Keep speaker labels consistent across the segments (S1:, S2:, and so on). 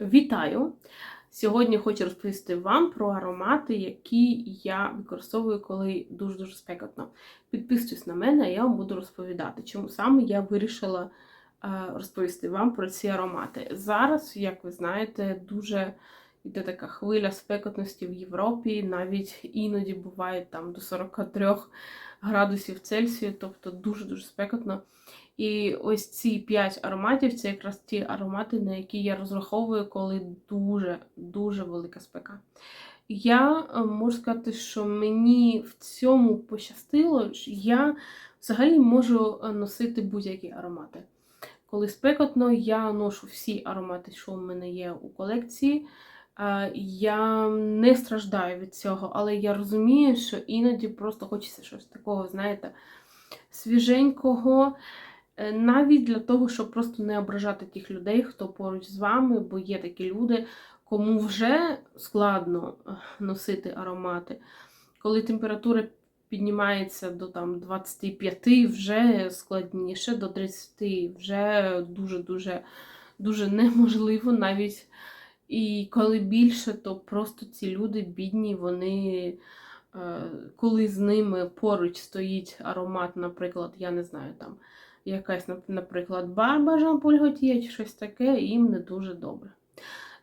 S1: Вітаю! Сьогодні хочу розповісти вам про аромати, які я використовую, коли дуже-дуже спекотно. Підписуйтесь на мене, а я вам буду розповідати, чому саме я вирішила е, розповісти вам про ці аромати. Зараз, як ви знаєте, дуже йде така хвиля спекотності в Європі, навіть іноді буває там до 43 градусів Цельсію, тобто дуже-дуже спекотно. І ось ці 5 ароматів це якраз ті аромати, на які я розраховую, коли дуже-дуже велика спека. Я е, можу сказати, що мені в цьому пощастило, що я взагалі можу е, носити будь-які аромати. Коли спекотно, я ношу всі аромати, що в мене є у колекції. Е, Я не страждаю від цього, але я розумію, що іноді просто хочеться щось такого, знаєте, свіженького. Е, Навіть для того, щоб просто не ображати тих людей, хто поруч з вами, бо є такі люди, кому вже складно е, носити аромати. Коли температура піднімається до там, 25, вже складніше, до 30 вже дуже-дуже дуже неможливо навіть. І коли більше, то просто ці люди бідні, вони, е, коли з ними поруч стоїть аромат, наприклад, я не знаю, там якась, наприклад, барба Жан-Поль Готьє чи щось таке, їм не дуже добре.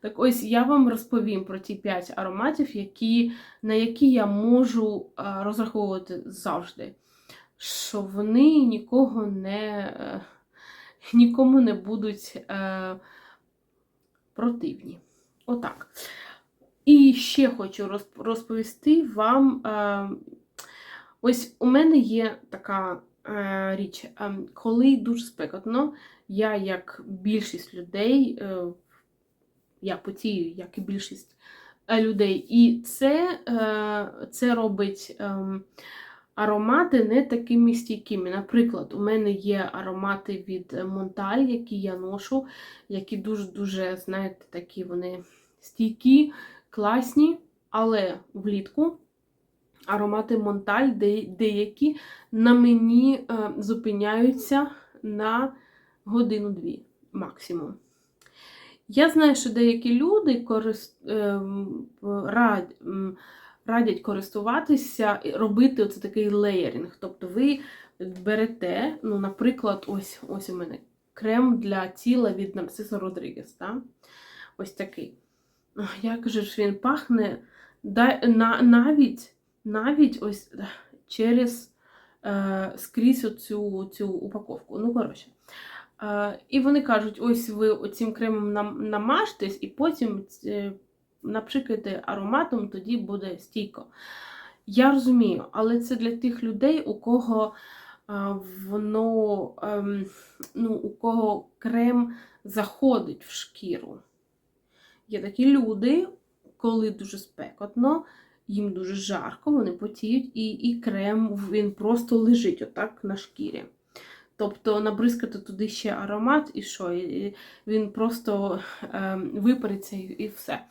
S1: Так ось я вам розповім про ті 5 ароматів, які, на які я можу розраховувати завжди. Що вони нікого не, е, нікому не будуть е, противні. Отак. І ще хочу розповісти вам. Е, ось у мене є така е, річ. Е, коли дуже спекотно, я, як більшість людей, е, я потію, як і більшість е, людей, і це, е, це робить е, аромати не такими стійкими. Наприклад, у мене є аромати від Монталь, які я ношу, які дуже-дуже, знаєте, такі вони стійкі, класні, але влітку. Аромати Монталь, деякі на мені е, зупиняються на годину-дві максимум. Я знаю, що деякі люди корист... е, рад... радять користуватися і робити оце такий леєринг. Тобто ви берете, ну, наприклад, ось ось у мене крем для тіла від Нарциса Родригес. Так? Ось такий. Як же ж він пахне да, на, навіть навіть ось через е, скрізь оцю, цю упаковку. Ну, коротше. Е, і вони кажуть: ось ви оцим кремом нам, намажтесь, і потім е, напшикайте ароматом, тоді буде стійко. Я розумію, але це для тих людей, у кого е, воно, е, ну, у кого крем заходить в шкіру. Є такі люди, коли дуже спекотно їм дуже жарко, вони потіють, і і крем він просто лежить отак на шкірі. Тобто набризкати туди ще аромат, і що? І він просто е, випариться і, і все.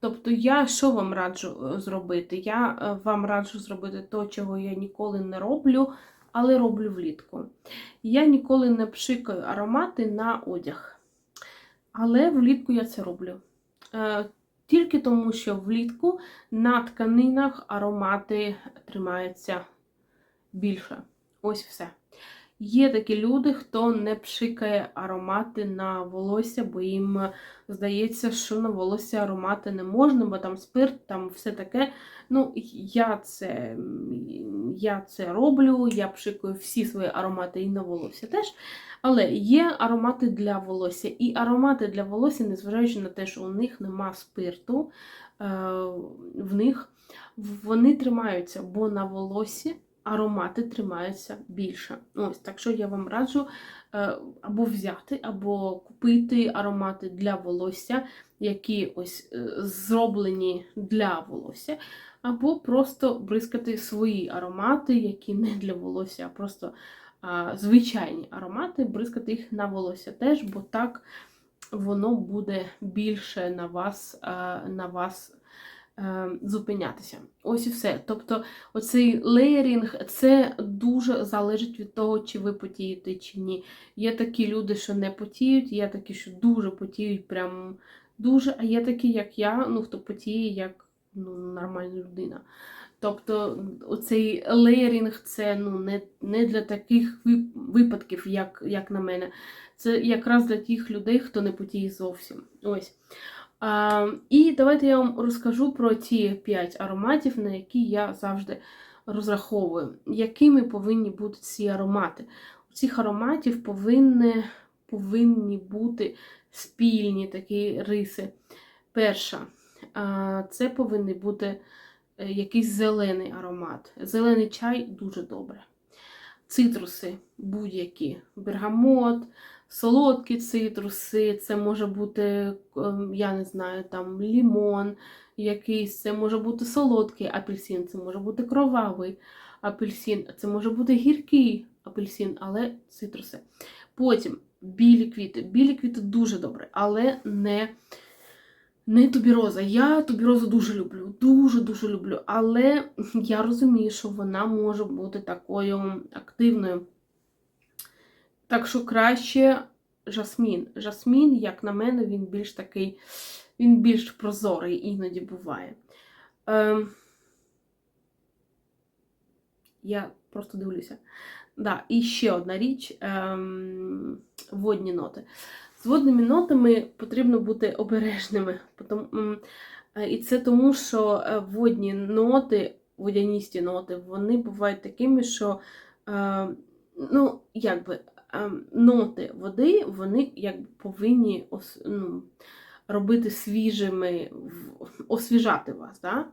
S1: Тобто, я що вам раджу зробити? Я е, вам раджу зробити те, чого я ніколи не роблю, але роблю влітку. Я ніколи не пшикаю аромати на одяг. Але влітку я це роблю. Е, тільки тому, що влітку на тканинах аромати тримаються більше. Ось все. Є такі люди, хто не пшикає аромати на волосся, бо їм здається, що на волосся аромати не можна, бо там спирт, там все таке. Ну, я це я це роблю, я пшикаю всі свої аромати і на волосся теж. Але є аромати для волосся. І аромати для волосся, незважаючи на те, що у них нема спирту, е, в них вони тримаються, бо на волосі аромати тримаються більше. Ось, Так що я вам раджу е, або взяти, або купити аромати для волосся, які ось е, зроблені для волосся, або просто бризкати свої аромати, які не для волосся, а просто звичайні аромати, бризкати їх на волосся теж, бо так воно буде більше на вас, на вас е, зупинятися. Ось і все. Тобто, оцей леєрінг це дуже залежить від того, чи ви потієте, чи ні. Є такі люди, що не потіють, є такі, що дуже потіють, прям дуже, а є такі, як я, ну хто потіє, як ну, нормальна людина. Тобто оцей леєрінг це ну, не не для таких випадків, як як на мене. Це якраз для тих людей, хто не потіє зовсім. Ось. І давайте я вам розкажу про ті 5 ароматів, на які я завжди розраховую, якими повинні бути ці аромати. У цих ароматів повинні, повинні бути спільні такі риси. Перша, це повинен бути е, якийсь зелений аромат. Зелений чай дуже добре. Цитруси будь-які, бергамот, солодкі цитруси, це може бути, ем, я не знаю, там лімон якийсь, це може бути солодкий апельсин, це може бути кровавий апельсин, це може бути гіркий апельсин, але цитруси. Потім білі квіти. Білі квіти дуже добре, але не не тубіроза. Я тубірозу дуже люблю, дуже-дуже люблю. Але я розумію, що вона може бути такою активною. Так що краще жасмін. Жасмін, як на мене, він більш такий, він більш прозорий іноді буває. Ем, Я просто дивлюся. Да, І ще одна річ ем, водні ноти. З водними нотами потрібно бути обережними. І це тому, що е, водні ноти, водяністі ноти, вони бувають такими, що е, ну, якби, е, ноти води вони якби, повинні ну, робити свіжими, освіжати вас. Да?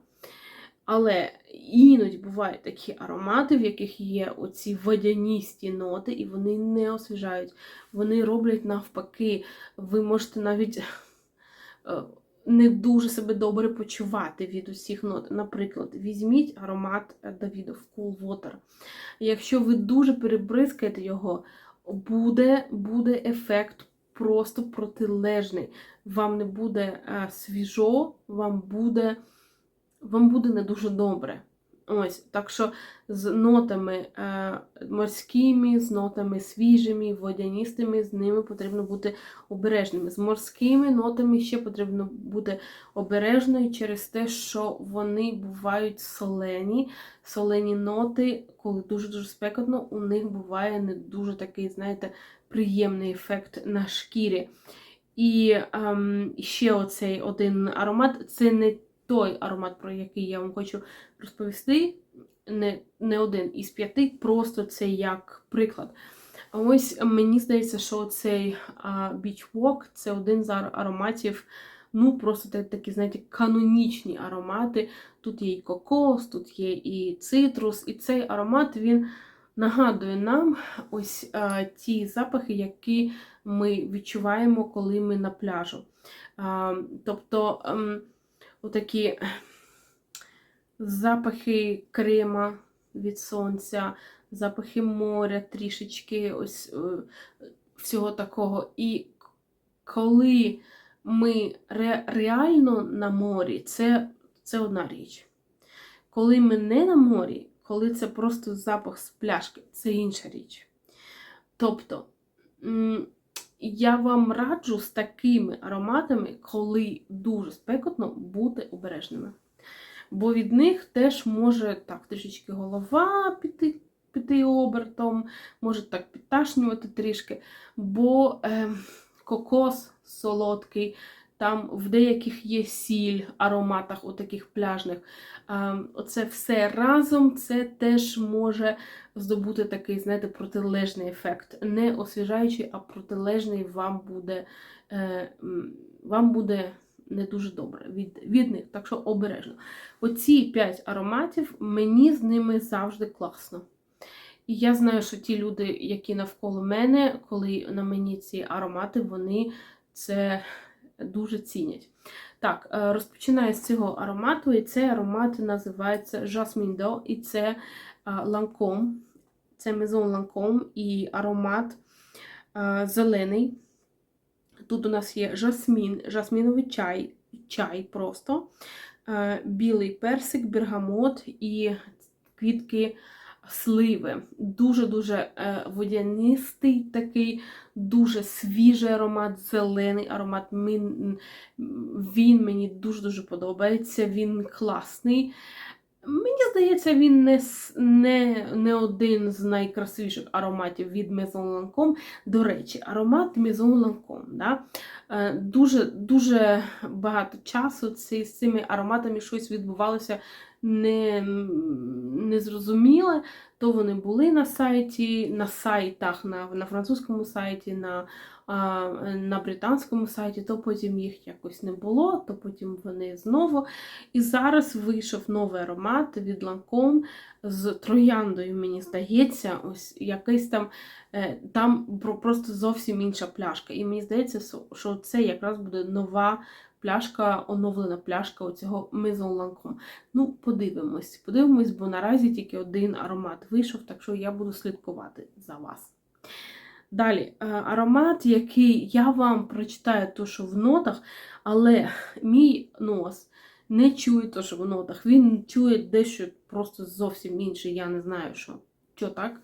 S1: Але іноді бувають такі аромати, в яких є оці водяністі ноти, і вони не освіжають. Вони роблять навпаки, ви можете навіть е, не дуже себе добре почувати від усіх нот. Наприклад, візьміть аромат Давідов Cool Water. Якщо ви дуже перебризкаєте його, буде, буде ефект. Просто протилежний. Вам не буде е, свіжо, вам буде вам буде не дуже добре. Ось, Так що з нотами е, морськими, з нотами свіжими, водяністими, з ними потрібно бути обережними. З морськими нотами ще потрібно бути обережною через те, що вони бувають солені. Солені ноти, коли дуже-дуже спекотно, у них буває не дуже такий, знаєте, приємний ефект на шкірі. І ем, ще оцей один аромат це не той аромат, про який я вам хочу розповісти, не не один із п'яти, просто це як приклад. Ось мені здається, що цей Beach Walk це один з ароматів, ну, просто такі, знаєте, канонічні аромати. Тут є і кокос, тут є і цитрус, і цей аромат він нагадує нам ось а, ті запахи, які ми відчуваємо, коли ми на пляжу. А, тобто. Отакі запахи крема від сонця, запахи моря, трішечки ось е, всього такого. І коли ми ре, реально на морі, це, це одна річ. Коли ми не на морі, коли це просто запах з пляшки, це інша річ. Тобто, я вам раджу з такими ароматами, коли дуже спекотно, бути обережними. Бо від них теж може так трішечки голова піти піти обертом, може так підташнювати трішки, бо е, кокос солодкий, там в деяких є сіль, ароматах, у таких пляжних. Оце все разом це теж може здобути такий, знаєте, протилежний ефект. Не освіжаючий, а протилежний вам буде е, вам буде не дуже добре від від них, так що обережно. Оці 5 ароматів, мені з ними завжди класно. І я знаю, що ті люди, які навколо мене, коли на мені ці аромати, вони це дуже цінять. Так, е, розпочинаю з цього аромату, і цей аромат називається Jasmine Do, і це Lancome. Це Maison Lancome і аромат зелений. Тут у нас є жасмін, жасміновий чай, чай просто, білий персик, бергамот і квітки сливи. Дуже-дуже е, водянистий такий, дуже свіжий аромат, зелений аромат. Він, мені дуже-дуже подобається, він класний. Мені здається, він не, не, не один з найкрасивіших ароматів від Maison Lancome. До речі, аромат Maison Lancome. Да? Е, Дуже, дуже багато часу з цими ароматами щось відбувалося не, незрозуміле. То вони були на сайті, на сайтах, на, на французькому сайті, на, а, на британському сайті, то потім їх якось не було, то потім вони знову. І зараз вийшов новий аромат від Lancome з трояндою, мені здається, ось якийсь там, е, там просто зовсім інша пляшка. І мені здається, що це якраз буде нова пляшка, оновлена пляшка оцього Lancome. Ну, подивимось, подивимось, бо наразі тільки один аромат вийшов, так що я буду слідкувати за вас. Далі, е, аромат, який я вам прочитаю, то, що в нотах, але мій нос не чує то, що в нотах. Він чує дещо просто зовсім інше, я не знаю, що, що так.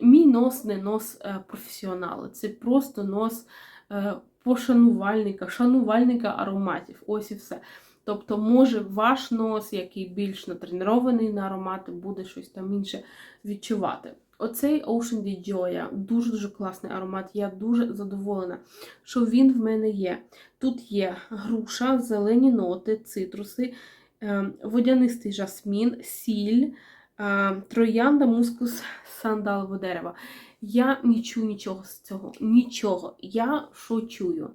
S1: Мій нос не нос е, професіонала, це просто нос е, пошанувальника, шанувальника ароматів. Ось і все. Тобто, може, ваш нос, який більш натренований на аромати, буде щось там інше відчувати. Оцей Ocean di Gioia дуже-дуже класний аромат. Я дуже задоволена, що він в мене є. Тут є груша, зелені ноти, цитруси, е, водянистий жасмін, сіль, е, троянда, мускус, сандалове дерево. Я не чую нічого з цього. Нічого. Я що чую?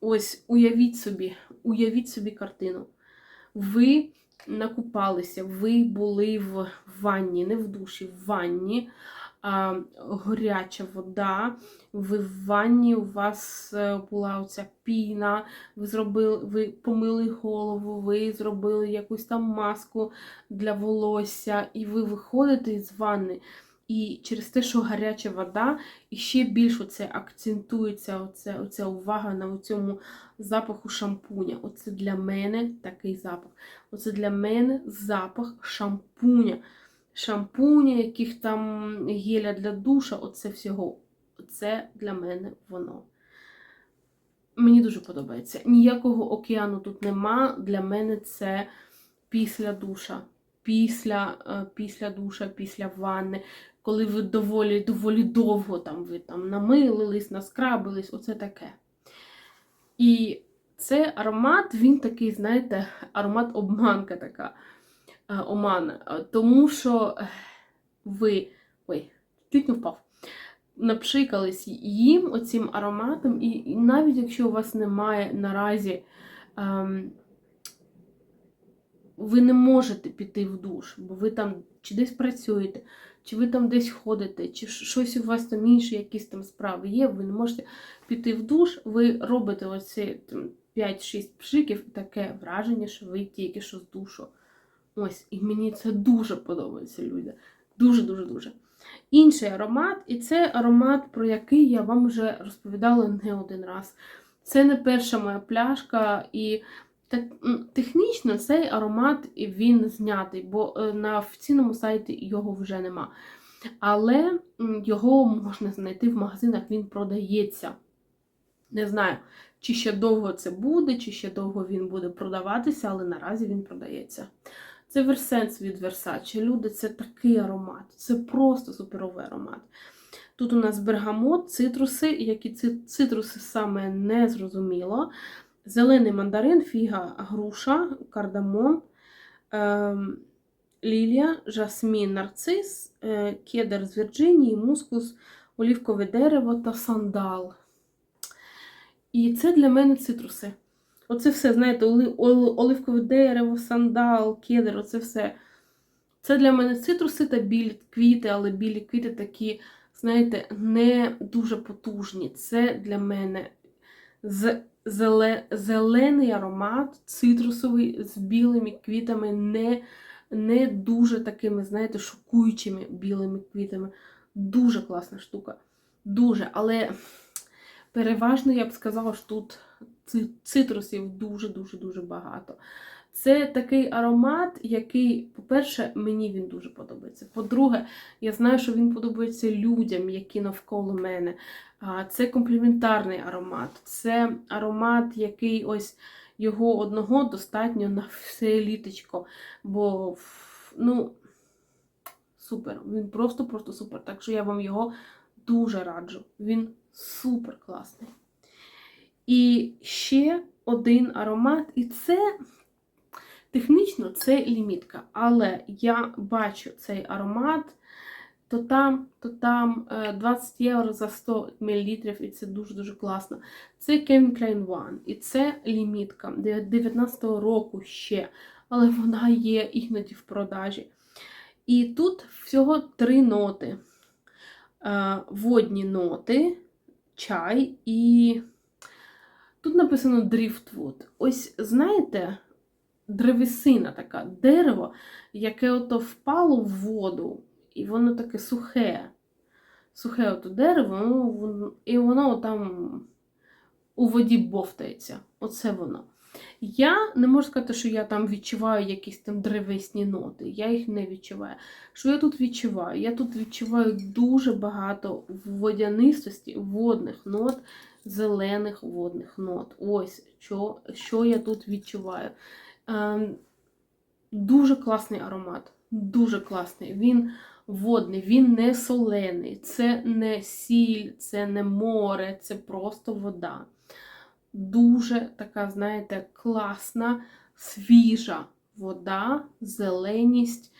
S1: Ось уявіть собі, уявіть собі картину. Ви накупалися, ви були в ванні, не в душі, в ванні, а, горяча вода, ви в ванні, у вас е, була оця піна, ви зробили, ви помили голову, ви зробили якусь там маску для волосся, і ви виходите із ванни. І через те, що гаряча вода, і ще більше оце акцентується оце, оця увага на цьому запаху шампуня. Оце для мене такий запах. Оце для мене запах шампуня. Шампуня, яких там геля для душа, оце всього. Це для мене воно. Мені дуже подобається. Ніякого океану тут нема. Для мене це після душа. Після, е, після душа, після ванни, коли ви доволі, доволі довго там ви там намилились, наскрабились, оце таке. І цей аромат, він такий, знаєте, аромат обманка така. е, Омана. Е, Тому що е, ви. Ой, чуть не впав. Напшикались їм оцим ароматом, і, і навіть якщо у вас немає наразі. Ем, ви не можете піти в душ, бо ви там чи десь працюєте, чи ви там десь ходите, чи щось у вас там інше, якісь там справи є, ви не можете піти в душ, ви робите оці там, 5-6 пшиків, таке враження, що ви тільки що з душу. Ось, і мені це дуже подобається, люди. Дуже-дуже дуже. Інший аромат, і це аромат, про який я вам вже розповідала не один раз. Це не перша моя пляшка, і так, технічно цей аромат він знятий, бо е, на офіційному сайті його вже нема. Але його можна знайти в магазинах, він продається. Не знаю, чи ще довго це буде, чи ще довго він буде продаватися, але наразі він продається. Це Версенс від Versace. Люди, це такий аромат. Це просто суперовий аромат. Тут у нас бергамот, цитруси, які цитруси саме не зрозуміло. Зелений мандарин, фіга, груша, кардамон, ем, лілія, жасмін, нарцис, е, кедр з Вірджинії, мускус, олівкове дерево та сандал. І це для мене цитруси. Оце все, знаєте, оли- ол- оливкове дерево, сандал, кедр, оце все. Це для мене цитруси та білі квіти, але білі квіти такі, знаєте, не дуже потужні. Це для мене з зелений аромат, цитрусовий з білими квітами, не, не дуже такими, знаєте, шокуючими білими квітами. Дуже класна штука. Дуже. Але переважно я б сказала, що тут цитрусів дуже-дуже-дуже багато. Це такий аромат, який, по-перше, мені він дуже подобається. По-друге, я знаю, що він подобається людям, які навколо мене. Це компліментарний аромат. Це аромат, який ось його одного достатньо на все літочко. Бо, ну, супер. Він просто-просто супер. Так що я вам його дуже раджу. Він супер класний. І ще один аромат, і це технічно це лімітка. Але я бачу цей аромат, то там, то там е, 20 євро за 100 мл, і це дуже-дуже класно. Це Calvin Klein One, і це лімітка 19-го року ще, але вона є іноді в продажі. І тут всього три ноти. Е, Водні ноти, чай і. Тут написано Driftwood. Ось знаєте, древесина така, дерево, яке ото впало в воду, і воно таке сухе. Сухе ото дерево, ну, і воно там у воді бовтається. Оце воно. Я не можу сказати, що я там відчуваю якісь там древесні ноти. Я їх не відчуваю. Що я тут відчуваю? Я тут відчуваю дуже багато водянистості, водних нот, зелених водних нот. Ось що, що я тут відчуваю. Ем, дуже класний аромат. Дуже класний. Він водний, він не солений. Це не сіль, це не море, це просто вода. Дуже така, знаєте, класна, свіжа вода, зеленість,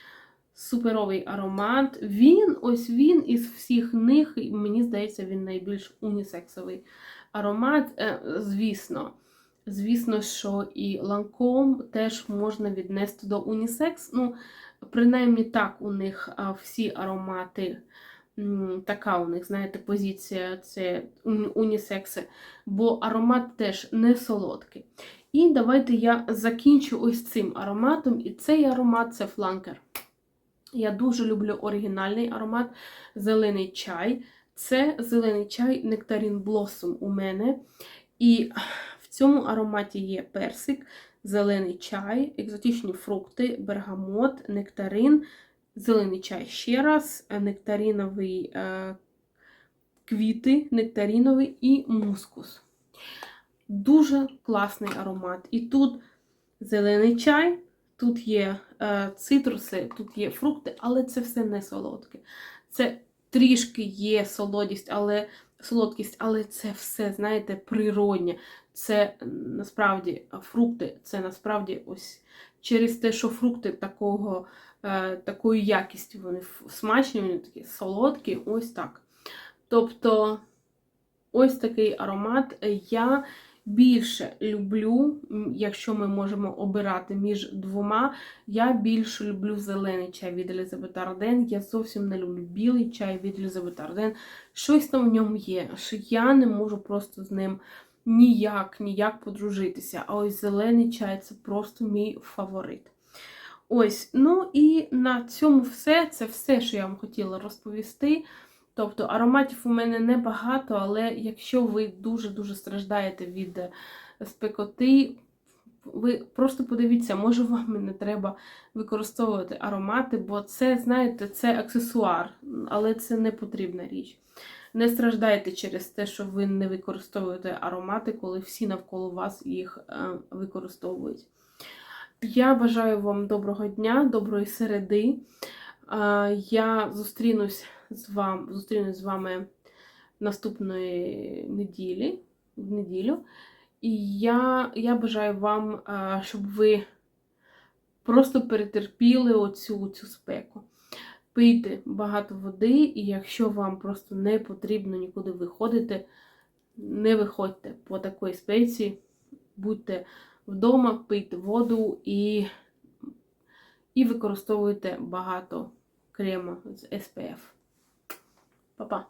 S1: суперовий аромат. Він, ось він із всіх них, мені здається, він найбільш унісексовий аромат. Е, Звісно, звісно, що і ланком теж можна віднести до унісекс. Ну, принаймні так у них всі аромати. Така у них, знаєте, позиція це унісекси, бо аромат теж не солодкий. І давайте я закінчу ось цим ароматом. І цей аромат це фланкер. Я дуже люблю оригінальний аромат зелений чай. Це зелений чай Нектарін Blossom у мене. І в цьому ароматі є персик, зелений чай, екзотичні фрукти, бергамот, нектарин, зелений чай ще раз, нектаріновий е, квіти, нектаріновий і мускус. Дуже класний аромат. І тут зелений чай, тут є е, цитруси, тут є фрукти, але це все не солодке. Це трішки є солодість, але солодкість, але це все, знаєте, природнє. Це насправді фрукти, це насправді ось через те, що фрукти такого, е, такої якісті, вони смачні, вони такі солодкі, ось так. Тобто, ось такий аромат. Я більше люблю, якщо ми можемо обирати між двома, я більше люблю зелений чай від Елізабет Арден. Я зовсім не люблю білий чай від Елізабет Арден. Щось там в ньому є, що я не можу просто з ним ніяк, ніяк подружитися. А ось зелений чай це просто мій фаворит. Ось, ну і на цьому все. Це все, що я вам хотіла розповісти. Тобто ароматів у мене небагато, але якщо ви дуже-дуже страждаєте від е, спекоти, ви просто подивіться, може вам не треба використовувати аромати, бо це, знаєте, це аксесуар, але це не потрібна річ. Не страждайте через те, що ви не використовуєте аромати, коли всі навколо вас їх е, використовують. Я бажаю вам доброго дня, доброї середи. Е, Я зустрінусь з вами, зустрінусь з вами наступної неділі, в неділю. І я, я бажаю вам, е, щоб ви просто перетерпіли оцю цю спеку. Пийте багато води, і якщо вам просто не потрібно нікуди виходити, не виходьте по такої спеці, будьте вдома, пийте воду і, і використовуйте багато крему з SPF. Па-па!